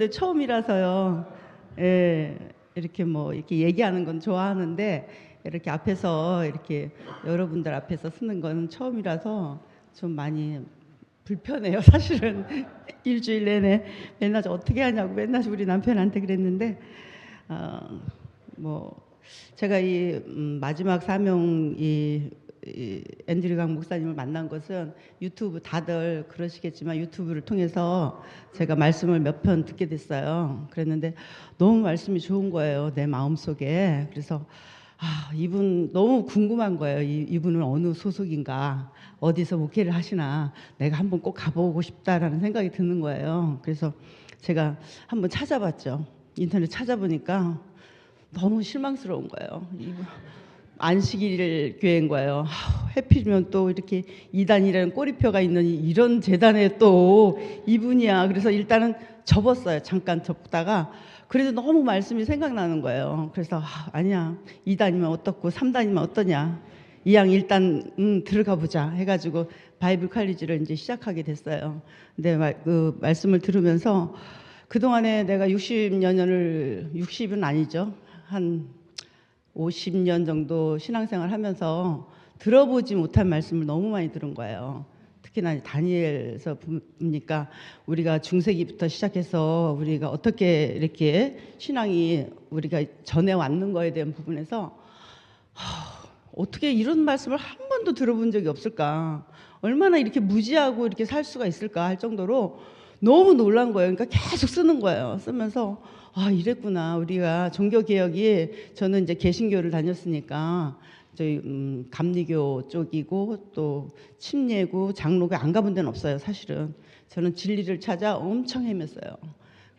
여러분들 처음이라서요. 예, 이렇게 뭐 이렇게 얘기하는 건 좋아하는데 이렇게 앞에서 이렇게 여러분들 앞에서 쓰는 건 처음이라서 좀 많이 불편해요. 사실은 일주일 내내 맨날 저 어떻게 하냐고 맨날 우리 남편한테 그랬는데 어, 뭐 제가 이 음, 마지막 사명 이, 이 앤드류 강 목사님을 만난 것은 유튜브 다들 그러시겠지만 유튜브를 통해서 제가 말씀을 몇 편 듣게 됐어요. 그랬는데 너무 말씀이 좋은 거예요. 내 마음 속에. 그래서 아, 이분 너무 궁금한 거예요. 이, 이분은 어느 소속인가, 어디서 목회를 하시나, 내가 한번 꼭 가보고 싶다라는 생각이 드는 거예요. 그래서 제가 한번 찾아봤죠. 인터넷 찾아보니까 너무 실망스러운 거예요. 이분 안식일 교회인 거예요. 하, 해필이면 또 이렇게 이단이라는 꼬리표가 있는 이- 이런 재단에 또 이분이야. 그래서 일단은 접었어요. 잠깐 접다가 그래도 너무 말씀이 생각나는 거예요. 그래서 아, 아니야. 2단이면 어떻고 3단이면 어떠냐. 이양 일단 음, 들어가 보자 해가지고 바이블 칼리지를 이제 시작하게 됐어요. 근데 말, 그 말씀을 들으면서 그 동안에 내가 60여 년을 60은 아니죠. 한 50년 정도 신앙생활 하면서 들어보지 못한 말씀을 너무 많이 들은 거예요. 특히나 이 다니엘서 보니까 우리가 중세기부터 시작해서 우리가 어떻게 이렇게 신앙이 우리가 전해 왔는 거에 대한 부분에서 하, 어떻게 이런 말씀을 한 번도 들어본 적이 없을까? 얼마나 이렇게 무지하고 이렇게 살 수가 있을까 할 정도로 너무 놀란 거예요. 그러니까 계속 쓰는 거예요. 쓰면서 아 이랬구나. 우리가 종교 개혁이 저는 이제 개신교를 다녔으니까 저희 음, 감리교 쪽이고 또 침례고 장로교 안 가본 데는 없어요. 사실은 저는 진리를 찾아 엄청 헤맸어요.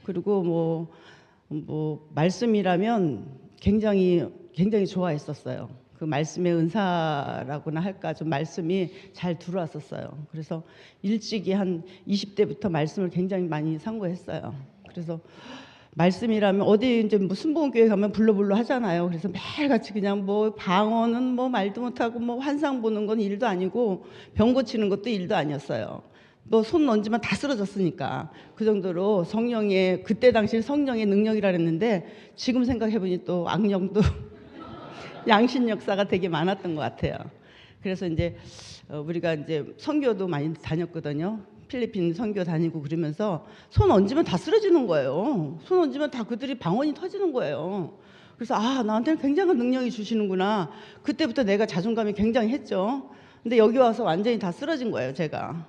그리고 뭐뭐 말씀이라면 굉장히 굉장히 좋아했었어요. 그 말씀의 은사라고나 할까 좀 말씀이 잘 들어왔었어요. 그래서 일찍이 한 20대부터 말씀을 굉장히 많이 상고했어요. 그래서 말씀이라면 어디 이제 뭐 순복음교회 가면 불러불러 하잖아요. 그래서 매일같이 그냥 뭐 방언은 뭐 말도 못하고 뭐 환상 보는 건 일도 아니고 병 고치는 것도 일도 아니었어요. 뭐 손 얹으면 다 쓰러졌으니까 그 정도로 성령의 그때 당시 성령의 능력이라 그랬는데 지금 생각해 보니 또 악령도 양신 역사가 되게 많았던 것 같아요. 그래서 이제 어, 우리가 이제 선교도 많이 다녔거든요. 필리핀 선교 다니고 그러면서 손 얹으면 다 쓰러지는 거예요. 손 얹으면 다 그들이 방언이 터지는 거예요. 그래서 아 나한테는 굉장한 능력이 주시는구나. 그때부터 내가 자존감이 굉장히 했죠. 근데 여기 와서 완전히 다 쓰러진 거예요, 제가.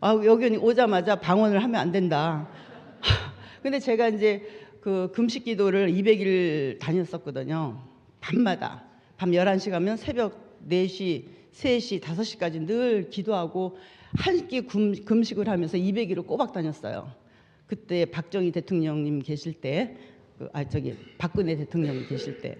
아 여기 오자마자 방언을 하면 안 된다. 근데 제가 이제 그 금식 기도를 200일 다녔었거든요. 밤마다. 밤 11시 가면 새벽 4시, 3시, 5시까지 늘 기도하고 한 끼 금식을 하면서 200일을 꼬박 다녔어요. 그때 박정희 대통령님 계실 때, 그, 아 저기 박근혜 대통령이 계실 때,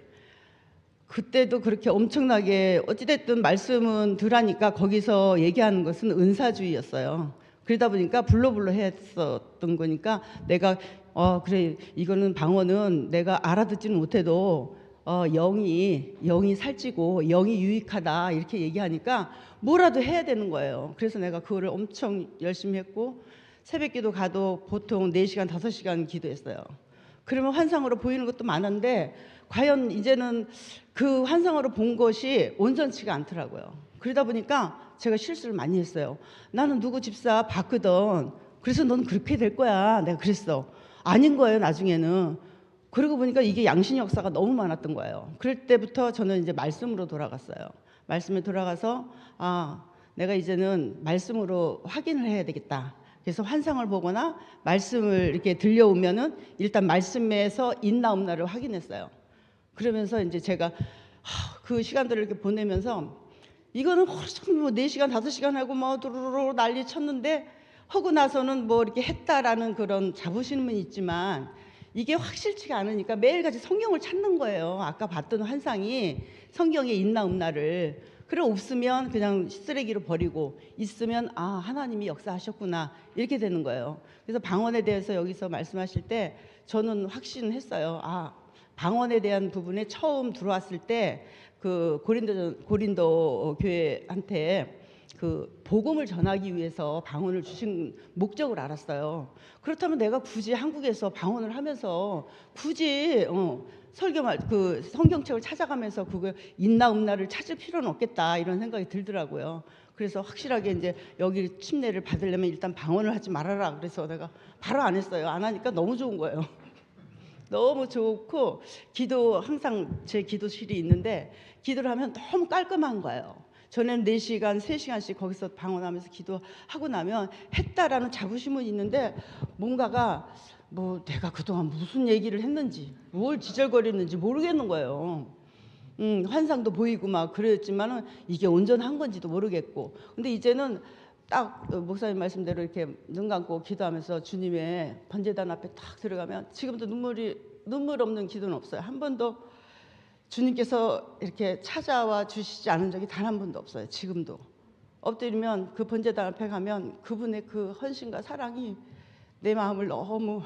그때도 그렇게 엄청나게 어찌됐든 말씀은 들하니까 거기서 얘기하는 것은 은사주의였어요. 그러다 보니까 불러불러 했었던 거니까 내가 어 그래 이거는 방언은 내가 알아듣지는 못해도 어 영이 영이 살찌고 영이 유익하다 이렇게 얘기하니까 뭐라도 해야 되는 거예요. 그래서 내가 그거를 엄청 열심히 했고 새벽기도 가도 보통 4시간 5시간 기도했어요. 그러면 환상으로 보이는 것도 많은데 과연 이제는 그 환상으로 본 것이 온전치가 않더라고요. 그러다 보니까 제가 실수를 많이 했어요. 나는 누구 집사 봤거든. 그래서 넌 그렇게 될 거야. 내가 그랬어. 아닌 거예요, 나중에는. 그러고 보니까 이게 양신 역사가 너무 많았던 거예요. 그럴 때부터 저는 이제 말씀으로 돌아갔어요. 말씀에 돌아가서 아, 내가 이제는 말씀으로 확인을 해야 되겠다. 그래서 환상을 보거나 말씀을 이렇게 들려오면은 일단 말씀에서 있나 없나를 확인했어요. 그러면서 이제 제가 하, 그 시간들을 이렇게 보내면서 이거는 훨씬 뭐 4시간, 5시간 하고 뭐 두루루루 난리 쳤는데 하고 나서는 뭐 이렇게 했다라는 그런 자부심은 있지만 이게 확실치가 않으니까 매일같이 성경을 찾는 거예요. 아까 봤던 환상이 성경에 있나 없나를. 그래 없으면 그냥 쓰레기로 버리고 있으면 아 하나님이 역사하셨구나 이렇게 되는 거예요. 그래서 방언에 대해서 여기서 말씀하실 때 저는 확신했어요. 아 방언에 대한 부분에 처음 들어왔을 때 그 고린도 고린도 교회한테 그 복음을 전하기 위해서 방언을 주신 목적을 알았어요. 그렇다면 내가 굳이 한국에서 방언을 하면서 굳이 어, 설교 말 그 성경책을 찾아가면서 그걸 있나 없나를 찾을 필요는 없겠다 이런 생각이 들더라고요. 그래서 확실하게 이제 여기 침례를 받으려면 일단 방언을 하지 말아라. 그래서 내가 바로 안 했어요. 안 하니까 너무 좋은 거예요. 너무 좋고 기도 항상 제 기도실이 있는데 기도를 하면 너무 깔끔한 거예요. 전에는 4시간, 3시간씩 거기서 방언하면서 기도하고 나면 했다라는 자부심은 있는데 뭔가가 뭐 내가 그동안 무슨 얘기를 했는지 뭘 지절거렸는지 모르겠는 거예요. 음, 환상도 보이고 막 그랬지만은 이게 온전한 건지도 모르겠고. 근데 이제는 딱 목사님 말씀대로 이렇게 눈 감고 기도하면서 주님의 번제단 앞에 딱 들어가면 지금도 눈물이 눈물 없는 기도는 없어요. 한 번도 주님께서 이렇게 찾아와 주시지 않은 적이 단 한 번도 없어요. 지금도 엎드리면 그 번제단 앞에 가면 그분의 그 헌신과 사랑이 내 마음을 너무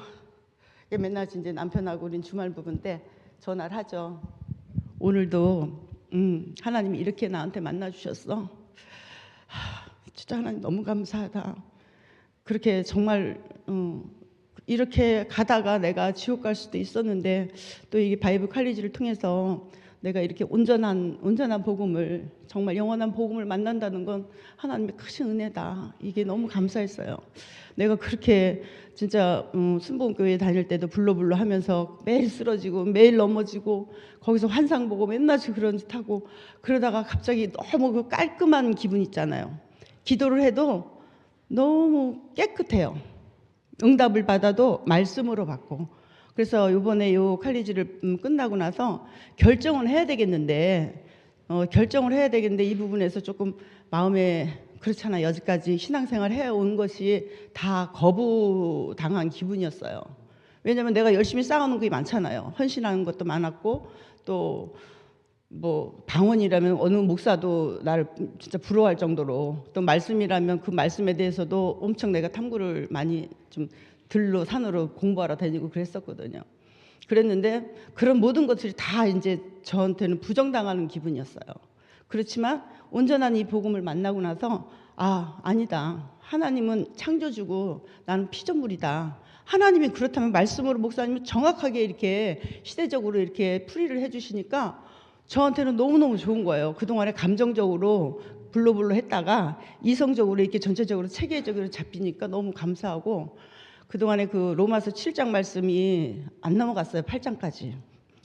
맨날 이제 남편하고 우린 주말 부부인데 전화를 하죠. 오늘도 음, 하나님이 이렇게 나한테 만나 주셨어. 하, 진짜 하나님 너무 감사하다. 그렇게 정말 어, 이렇게 가다가 내가 지옥 갈 수도 있었는데 또 이게 바이블 칼리지를 통해서 내가 이렇게 온전한 온전한 복음을 정말 영원한 복음을 만난다는 건 하나님의 크신 은혜다. 이게 너무 감사했어요. 내가 그렇게 진짜 음, 순복음교회 다닐 때도 불러불러 하면서 매일 쓰러지고 매일 넘어지고 거기서 환상 보고 맨날 그런 짓 하고 그러다가 갑자기 너무 그 깔끔한 기분 있잖아요. 기도를 해도 너무 깨끗해요. 응답을 받아도 말씀으로 받고 그래서 이번에 요 칼리지를 음, 끝나고 나서 결정을 해야 되겠는데 어, 결정을 해야 되겠는데 이 부분에서 조금 마음에 그렇잖아 여지까지 신앙생활 해온 것이 다 거부당한 기분이었어요. 왜냐하면 내가 열심히 쌓아놓은 게 많잖아요. 헌신하는 것도 많았고 또 뭐 방언이라면 어느 목사도 나를 진짜 부러워할 정도로 또 말씀이라면 그 말씀에 대해서도 엄청 내가 탐구를 많이 좀 들로 산으로 공부하러 다니고 그랬었거든요. 그랬는데 그런 모든 것들이 다 이제 저한테는 부정당하는 기분이었어요. 그렇지만 온전한 이 복음을 만나고 나서 아 아니다 하나님은 창조주고 나는 피조물이다. 하나님이 그렇다면 말씀으로 목사님은 정확하게 이렇게 시대적으로 이렇게 풀이를 해주시니까 저한테는 너무너무 좋은 거예요. 그동안에 감정적으로 불로불로 했다가 이성적으로 이렇게 전체적으로 체계적으로 잡히니까 너무 감사하고 그동안에 그 로마서 7장 말씀이 안 넘어갔어요. 8장까지.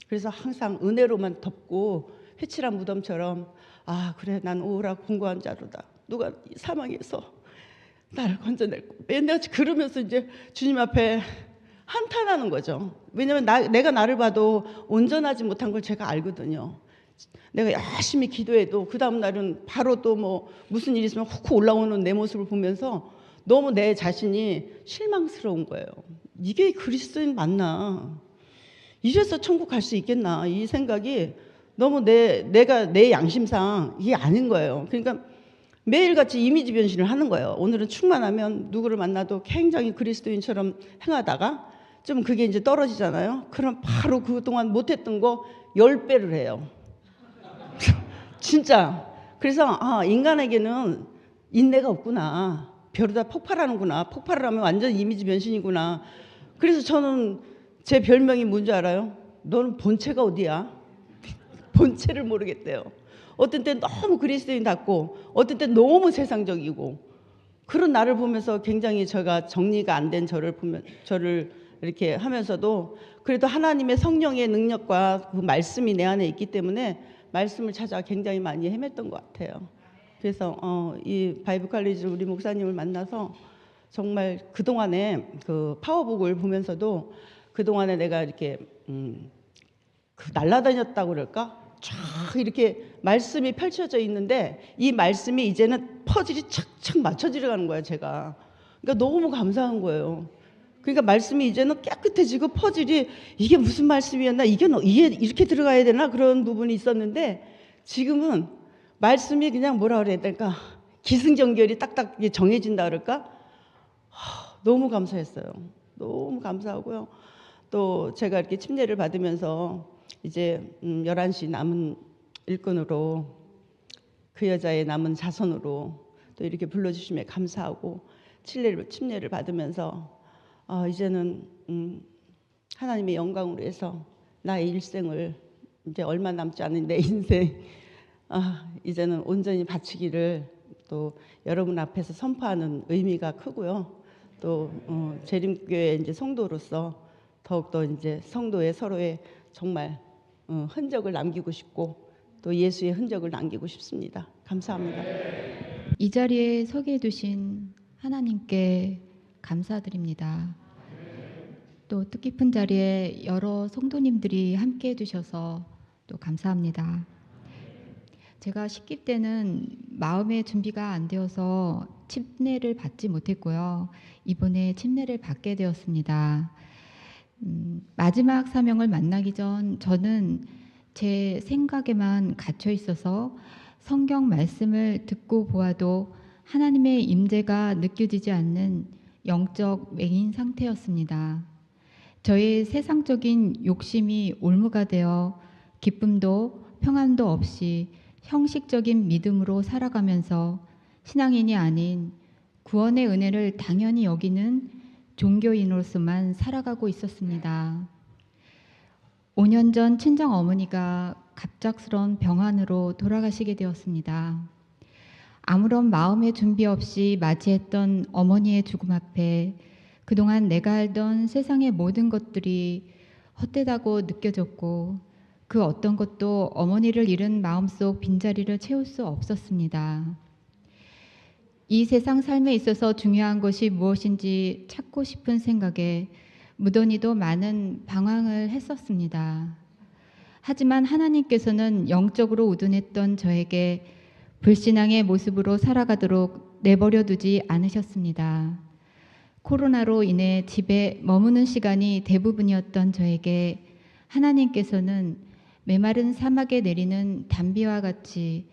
그래서 항상 은혜로만 덮고 회칠한 무덤처럼 아 그래 난 오라 공고한 자로다. 누가 사망해서 나를 건져낼 거. 맨날 그러면서 이제 주님 앞에 한탄하는 거죠. 왜냐하면 나, 내가 나를 봐도 온전하지 못한 걸 제가 알거든요. 내가 열심히 기도해도 그 다음 날은 바로 또 뭐 무슨 일이 있으면 훅훅 올라오는 내 모습을 보면서 너무 내 자신이 실망스러운 거예요. 이게 그리스도인 맞나? 이래서 천국 갈 수 있겠나? 이 생각이 너무 내 내가 내 양심상 이게 아닌 거예요. 그러니까 매일같이 이미지 변신을 하는 거예요. 오늘은 충만하면 누구를 만나도 굉장히 그리스도인처럼 행하다가 좀 그게 이제 떨어지잖아요. 그럼 바로 그동안 못했던 거 10배를 해요. 진짜. 그래서 아, 인간에게는 인내가 없구나. 벼르다 폭발하는구나. 폭발을 하면 완전 이미지 변신이구나. 그래서 저는 제 별명이 뭔지 알아요? 너는 본체가 어디야? 본체를 모르겠대요. 어떤 때 너무 그리스도인답고 어떤 때 너무 세상적이고 그런 나를 보면서 굉장히 제가 정리가 안 된 저를 보면 저를 이렇게 하면서도 그래도 하나님의 성령의 능력과 그 말씀이 내 안에 있기 때문에 말씀을 찾아 굉장히 많이 헤맸던 것 같아요. 그래서 어, 이 바이브 칼리지 우리 목사님을 만나서 정말 그 동안에 그 파워북을 보면서도 그 동안에 내가 이렇게 음, 그 날라다녔다고 그럴까? 쫙 이렇게 말씀이 펼쳐져 있는데 이 말씀이 이제는 퍼즐이 착착 맞춰지려 가는 거야 제가. 그러니까 너무 감사한 거예요. 그러니까 말씀이 이제는 깨끗해지고 퍼즐이 이게 무슨 말씀이었나 이게 이렇게 들어가야 되나 그런 부분이 있었는데 지금은 말씀이 그냥 뭐라 그래야 될까 기승전결이 딱딱 정해진다 그럴까 하, 너무 감사했어요. 너무 감사하고요. 또 제가 이렇게 침례를 받으면서 이제 음 11시 남은 일꾼으로 그 여자의 남은 자손으로 또 이렇게 불러주심에 감사하고 침례를 침례를 받으면서 아, 이제는 음, 하나님의 영광으로 해서 나의 일생을 이제 얼마 남지 않은 내 인생 아, 이제는 온전히 바치기를 또 여러분 앞에서 선포하는 의미가 크고요. 또 어, 재림교회 이제 성도로서 더욱더 이제 성도의 서로의 정말 어, 흔적을 남기고 싶고 또 예수의 흔적을 남기고 싶습니다. 감사합니다. 이 자리에 서게 해두신 하나님께 감사드립니다. 또 뜻깊은 자리에 여러 성도님들이 함께 해주셔서 또 감사합니다. 제가 10기 때는 마음의 준비가 안 되어서 침례를 받지 못했고요. 이번에 침례를 받게 되었습니다. 음, 마지막 사명을 만나기 전 저는 제 생각에만 갇혀 있어서 성경 말씀을 듣고 보아도 하나님의 임재가 느껴지지 않는 영적 맹인 상태였습니다. 저의 세상적인 욕심이 올무가 되어 기쁨도 평안도 없이 형식적인 믿음으로 살아가면서 신앙인이 아닌 구원의 은혜를 당연히 여기는 종교인으로서만 살아가고 있었습니다. 5년 전 친정 어머니가 갑작스런 병환으로 돌아가시게 되었습니다. 아무런 마음의 준비 없이 맞이했던 어머니의 죽음 앞에 그동안 내가 알던 세상의 모든 것들이 헛되다고 느껴졌고 그 어떤 것도 어머니를 잃은 마음속 빈자리를 채울 수 없었습니다. 이 세상 삶에 있어서 중요한 것이 무엇인지 찾고 싶은 생각에 무던히도 많은 방황을 했었습니다. 하지만 하나님께서는 영적으로 우둔했던 저에게 불신앙의 모습으로 살아가도록 내버려 두지 않으셨습니다. 코로나로 인해 집에 머무는 시간이 대부분이었던 저에게 하나님께서는 메마른 사막에 내리는 단비와 같이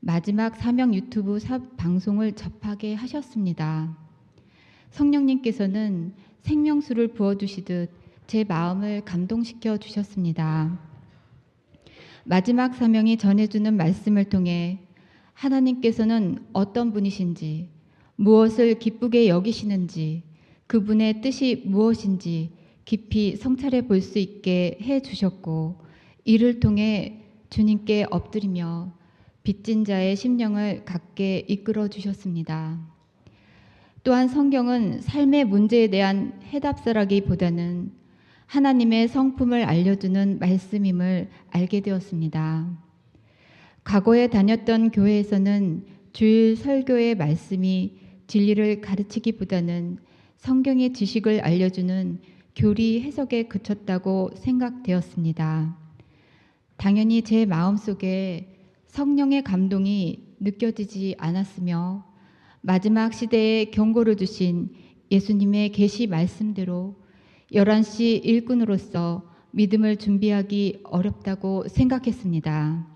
마지막 사명 유튜브 사, 방송을 접하게 하셨습니다. 성령님께서는 생명수를 부어주시듯 제 마음을 감동시켜 주셨습니다. 마지막 사명이 전해주는 말씀을 통해 하나님께서는 어떤 분이신지, 무엇을 기쁘게 여기시는지, 그분의 뜻이 무엇인지 깊이 성찰해 볼 수 있게 해 주셨고, 이를 통해 주님께 엎드리며 빚진 자의 심령을 갖게 이끌어 주셨습니다. 또한 성경은 삶의 문제에 대한 해답서라기보다는 하나님의 성품을 알려주는 말씀임을 알게 되었습니다. 과거에 다녔던 교회에서는 주일 설교의 말씀이 진리를 가르치기보다는 성경의 지식을 알려주는 교리 해석에 그쳤다고 생각되었습니다. 당연히 제 마음속에 성령의 감동이 느껴지지 않았으며 마지막 시대에 경고를 주신 예수님의 계시 말씀대로 11시 일꾼으로서 믿음을 준비하기 어렵다고 생각했습니다.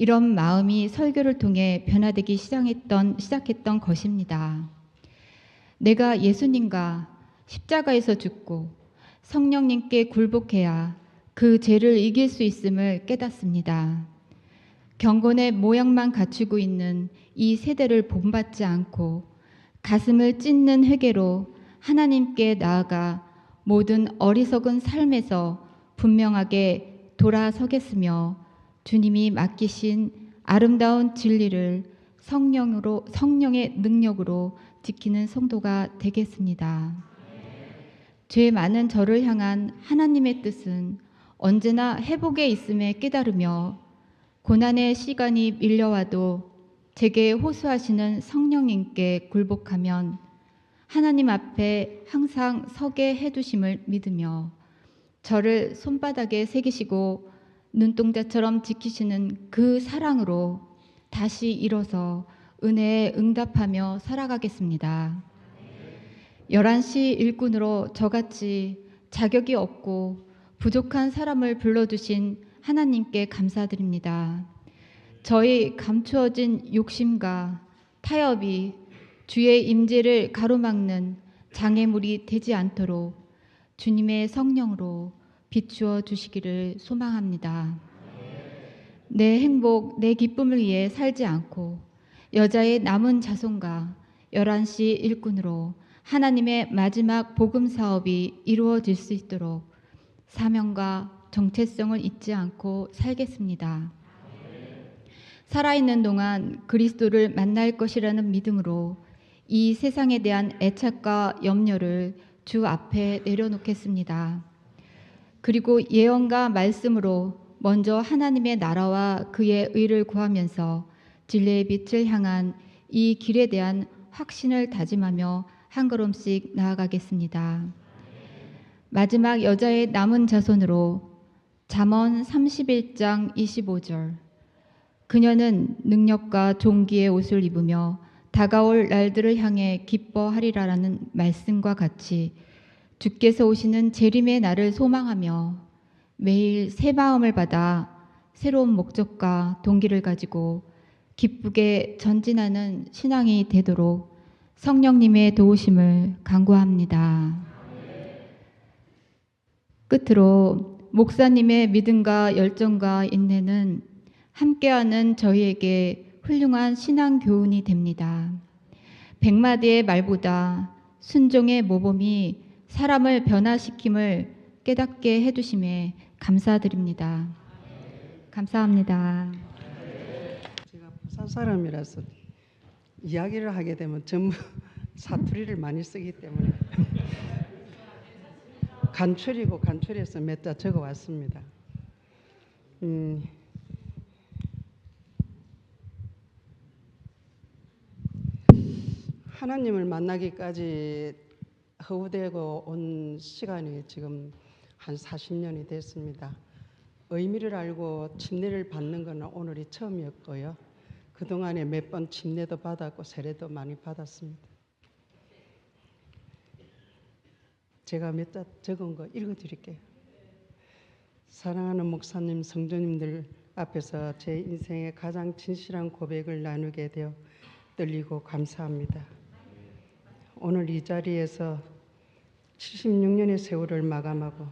이런 마음이 설교를 통해 변화되기 시작했던, 시작했던 것입니다. 내가 예수님과 십자가에서 죽고 성령님께 굴복해야 그 죄를 이길 수 있음을 깨닫습니다. 경건의 모양만 갖추고 있는 이 세대를 본받지 않고 가슴을 찢는 회개로 하나님께 나아가 모든 어리석은 삶에서 분명하게 돌아서겠으며 주님이 맡기신 아름다운 진리를 성령으로 성령의 능력으로 지키는 성도가 되겠습니다. 죄 많은 저를 향한 하나님의 뜻은 언제나 회복에 있음에 깨달으며 고난의 시간이 밀려와도 제게 호소하시는 성령님께 굴복하면 하나님 앞에 항상 서게 해두심을 믿으며 저를 손바닥에 새기시고 눈동자처럼 지키시는 그 사랑으로 다시 일어서 은혜에 응답하며 살아가겠습니다. 11시 일꾼으로 저같이 자격이 없고 부족한 사람을 불러주신 하나님께 감사드립니다. 저희 감추어진 욕심과 타협이 주의 임재를 가로막는 장애물이 되지 않도록 주님의 성령으로 비추어 주시기를 소망합니다. 내 행복, 내 기쁨을 위해 살지 않고 여자의 남은 자손과 11시 일꾼으로 하나님의 마지막 복음 사업이 이루어질 수 있도록 사명과 정체성을 잊지 않고 살겠습니다. 살아있는 동안 그리스도를 만날 것이라는 믿음으로 이 세상에 대한 애착과 염려를 주 앞에 내려놓겠습니다. 그리고 예언과 말씀으로 먼저 하나님의 나라와 그의 의를 구하면서 진리의 빛을 향한 이 길에 대한 확신을 다짐하며 한 걸음씩 나아가겠습니다. 마지막 여자의 남은 자손으로 잠언 31장 25절 그녀는 능력과 종기의 옷을 입으며 다가올 날들을 향해 기뻐하리라라는 말씀과 같이 주께서 오시는 재림의 날을 소망하며 매일 새 마음을 받아 새로운 목적과 동기를 가지고 기쁘게 전진하는 신앙이 되도록 성령님의 도우심을 간구합니다. 끝으로 목사님의 믿음과 열정과 인내는 함께하는 저희에게 훌륭한 신앙 교훈이 됩니다. 백마디의 말보다 순종의 모범이 사람을 변화시킴을 깨닫게 해주심에 감사드립니다. 감사합니다. 제가 부산 사람이라서 이야기를 하게 되면 전부 사투리를 많이 쓰기 때문에 간추리고 간추려서 몇 자 적어 왔습니다. 음, 하나님을 만나기까지 허우되고 온 시간이 지금 한 40년이 됐습니다. 의미를 알고 침례를 받는 것은 오늘이 처음이었고요. 그동안에 몇 번 침례도 받았고 세례도 많이 받았습니다. 제가 몇 자 적은 거 읽어드릴게요. 사랑하는 목사님, 성도님들 앞에서 제 인생의 가장 진실한 고백을 나누게 되어 떨리고 감사합니다. 오늘 이 자리에서 76년의 세월을 마감하고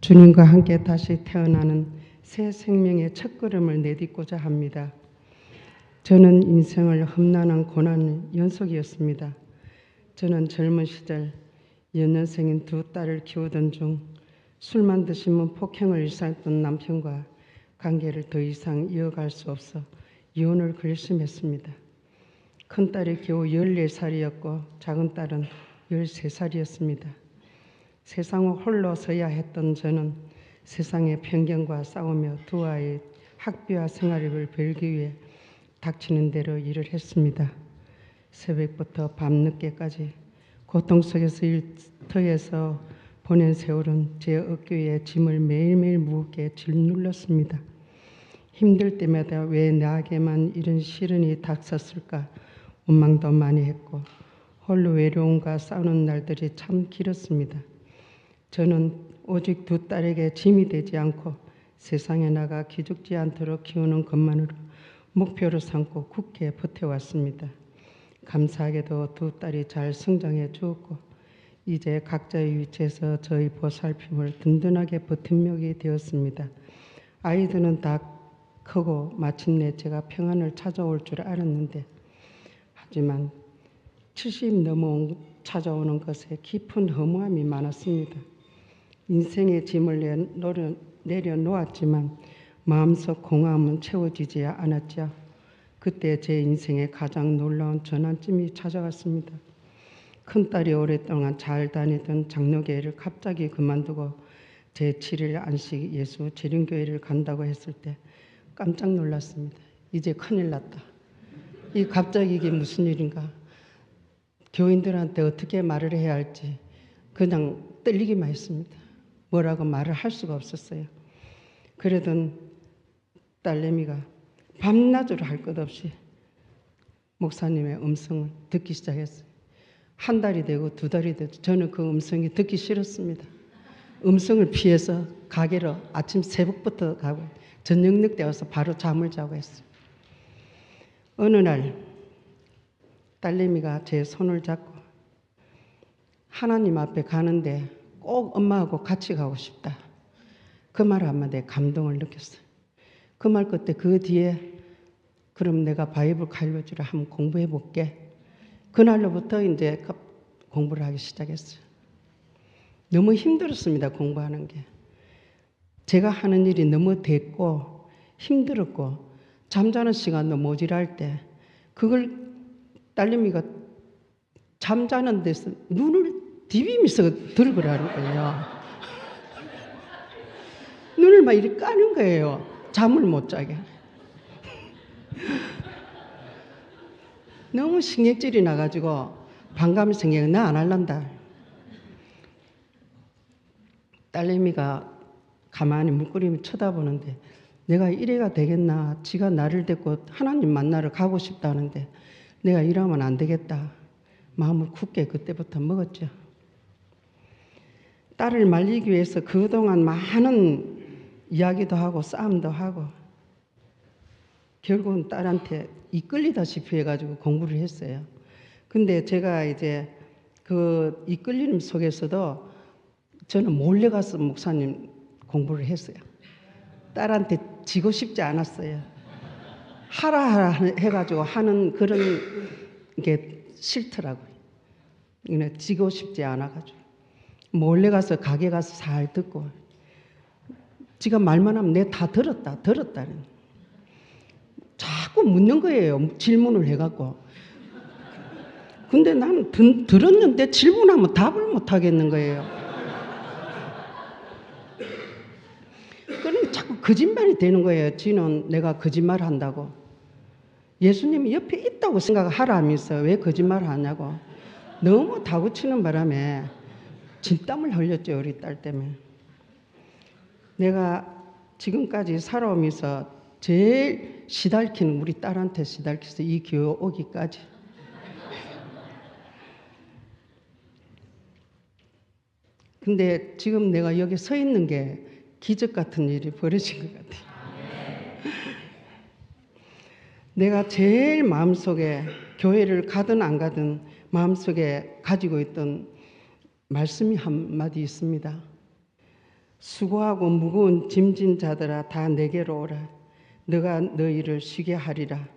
주님과 함께 다시 태어나는 새 생명의 첫걸음을 내딛고자 합니다. 저는 인생을 험난한 고난 연속이었습니다. 저는 젊은 시절 연년생인 두 딸을 키우던 중 술만 드시면 폭행을 일삼던 남편과 관계를 더 이상 이어갈 수 없어 이혼을 결심했습니다. 큰 딸이 겨우 14살이었고 작은 딸은 13살이었습니다. 세상을 홀로 서야 했던 저는 세상의 편견과 싸우며 두 아이의 학비와 생활비를 벌기 위해 닥치는 대로 일을 했습니다. 새벽부터 밤늦게까지 고통 속에서 일터에서 보낸 세월은 제 어깨 위에 짐을 매일매일 무겁게 짓눌렀습니다. 힘들 때마다 왜 나에게만 이런 시련이 닥쳤을까 원망도 많이 했고 홀로 외로움과 싸우는 날들이 참 길었습니다. 저는 오직 두 딸에게 짐이 되지 않고 세상에 나가 기죽지 않도록 키우는 것만으로 목표로 삼고 굳게 버텨왔습니다. 감사하게도 두 딸이 잘 성장해 주었고 이제 각자의 위치에서 저희 보살핌을 든든하게 버팀목이 되었습니다. 아이들은 다 크고 마침내 제가 평안을 찾아올 줄 알았는데 하지만 70 넘어 찾아오는 것에 깊은 허무함이 많았습니다. 인생의 짐을 내- 내려놓았지만 마음속 공허함은 채워지지 않았죠. 그때 제 인생의 가장 놀라운 전환점이 찾아왔습니다. 큰딸이 오랫동안 잘 다니던 장로교회를 갑자기 그만두고 제 7일 안식 예수 재림교회를 간다고 했을 때 깜짝 놀랐습니다. 이제 큰일 났다. 이 갑자기 이게 무슨 일인가? 교인들한테 어떻게 말을 해야 할지 그냥 떨리기만 했습니다. 뭐라고 말을 할 수가 없었어요. 그러던 딸내미가 밤낮으로 할 것 없이 목사님의 음성을 듣기 시작했어요. 한 달이 되고 두 달이 되고 저는 그 음성이 듣기 싫었습니다. 음성을 피해서 가게로 아침 새벽부터 가고 저녁 때 와서 바로 잠을 자고 했어요. 어느 날 딸내미가 제 손을 잡고 하나님 앞에 가는데 꼭 엄마하고 같이 가고 싶다. 그 말 한마디에 감동을 느꼈어요. 그 말 끝에 그 뒤에 그럼 내가 바이블 갈려주를 한번 공부해 볼게. 그날로부터 이제 그 공부를 하기 시작했어요. 너무 힘들었습니다, 공부하는 게. 제가 하는 일이 너무 됐고 힘들었고 잠자는 시간도 모자랄 때 그걸 딸내미가 잠자는 데서 눈을 디비면서 들으라는 거예요. 눈을 막 이렇게 까는 거예요. 잠을 못 자게. 너무 신경질이 나가지고 반감이 생겨 나안 할란다. 딸내미가 가만히 물끄러미 쳐다보는데 내가 이래가 되겠나? 지가 나를 데리고 하나님 만나러 가고 싶다는데 내가 이러면 안 되겠다. 마음을 굳게 그때부터 먹었죠. 딸을 말리기 위해서 그동안 많은 이야기도 하고 싸움도 하고 결국은 딸한테 이끌리다시피 해가지고 공부를 했어요. 근데 제가 이제 그 이끌림 속에서도 저는 몰래 가서 목사님 공부를 했어요. 딸한테 지고 싶지 않았어요. 하라 하라 해가지고 하는 그런 게 싫더라고요. 이네 지고 싶지 않아가지고 몰래 가서 가게 가서 잘 듣고 지가 말만 하면 내 다 들었다 들었다는 자꾸 묻는 거예요. 질문을 해갖고 근데 나는 든, 들었는데 질문하면 답을 못 하겠는 거예요. 그러니 자꾸 거짓말이 되는 거예요. 지는 내가 거짓말 한다고. 예수님이 옆에 있다고 생각하라면서 왜 거짓말 하냐고. 너무 다구치는 바람에 진땀을 흘렸죠. 우리 딸 때문에. 내가 지금까지 살아오면서 제일 시달키는 우리 딸한테 시달켜서 이 교회 오기까지. 근데 지금 내가 여기 서 있는 게 기적 같은 일이 벌어진 것 같아요. 내가 제일 마음속에 교회를 가든 안 가든 마음속에 가지고 있던 말씀이 한마디 있습니다. 수고하고 무거운 짐진 자들아 다 내게로 오라. 너가 너희를 쉬게 하리라.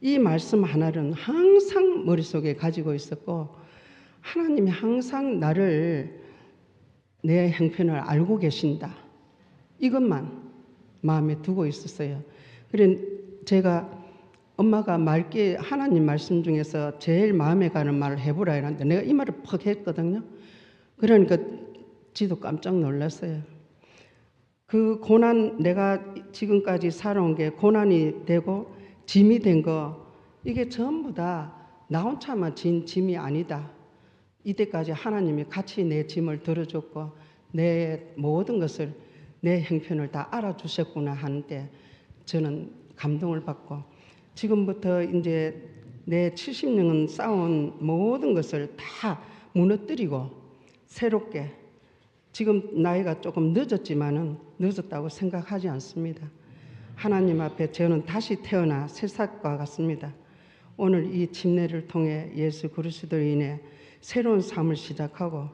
이 말씀 하나는 항상 머릿속에 가지고 있었고 하나님이 항상 나를 내 형편을 알고 계신다. 이것만 마음에 두고 있었어요. 그래 제가 엄마가 말게 하나님 말씀 중에서 제일 마음에 가는 말을 해보라 했는데 내가 이 말을 퍽 했거든요. 그러니까 지도 깜짝 놀랐어요. 그 고난 내가 지금까지 살아온 게 고난이 되고 짐이 된 거 이게 전부 다 나 혼자만 진 짐이 아니다. 이때까지 하나님이 같이 내 짐을 들어줬고 내 모든 것을 내 형편을 다 알아주셨구나 하는데 저는 감동을 받고 지금부터 이제 내 70년은 쌓아온 모든 것을 다 무너뜨리고 새롭게 지금 나이가 조금 늦었지만은 늦었다고 생각하지 않습니다. 하나님 앞에 저는 다시 태어나 새싹과 같습니다. 오늘 이 침례를 통해 예수 그리스도로 인해 새로운 삶을 시작하고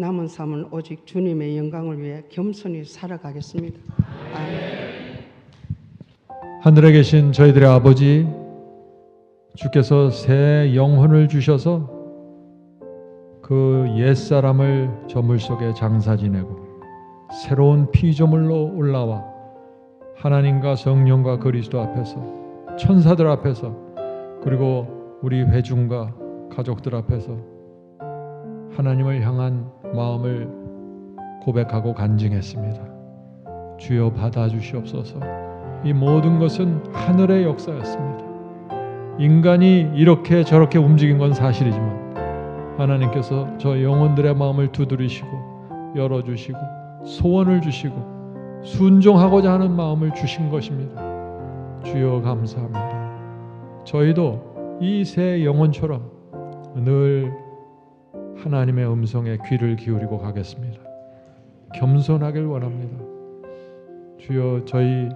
남은 삶은 오직 주님의 영광을 위해 겸손히 살아가겠습니다. 아멘. 하늘에 계신 저희들의 아버지, 주께서 새 영혼을 주셔서 그 옛사람을 저 물속에 장사 지내고 새로운 피조물로 올라와 하나님과 성령과 그리스도 앞에서 천사들 앞에서 그리고 우리 회중과 가족들 앞에서 하나님을 향한 마음을 고백하고 간증했습니다. 주여 받아 주시옵소서. 이 모든 것은 하늘의 역사였습니다. 인간이 이렇게 저렇게 움직인 건 사실이지만 하나님께서 저 영혼들의 마음을 두드리시고 열어주시고 소원을 주시고 순종하고자 하는 마음을 주신 것입니다. 주여 감사합니다. 저희도 이 새 영혼처럼 늘 하나님의 음성에 귀를 기울이고 가겠습니다. 겸손하길 원합니다. 주여 저희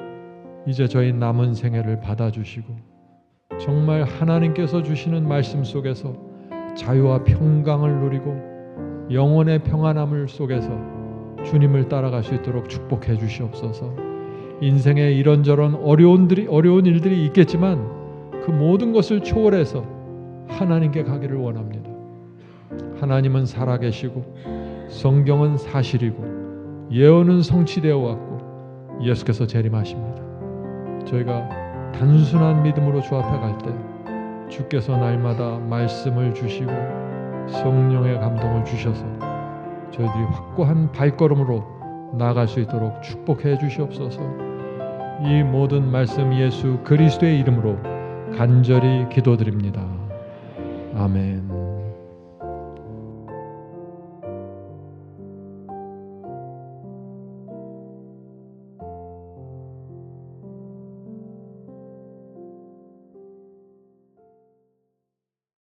이제 저희 남은 생애를 받아주시고 정말 하나님께서 주시는 말씀 속에서 자유와 평강을 누리고 영혼의 평안함을 속에서 주님을 따라갈 수 있도록 축복해 주시옵소서. 인생에 이런저런 어려운들이 어려운 일들이 있겠지만 그 모든 것을 초월해서 하나님께 가기를 원합니다. 하나님은 살아계시고 성경은 사실이고 예언은 성취되어 왔고 예수께서 재림하십니다. 저희가 단순한 믿음으로 주 앞에 갈 때 주께서 날마다 말씀을 주시고 성령의 감동을 주셔서 저희들이 확고한 발걸음으로 나아갈 수 있도록 축복해 주시옵소서. 이 모든 말씀 예수 그리스도의 이름으로 간절히 기도드립니다. 아멘.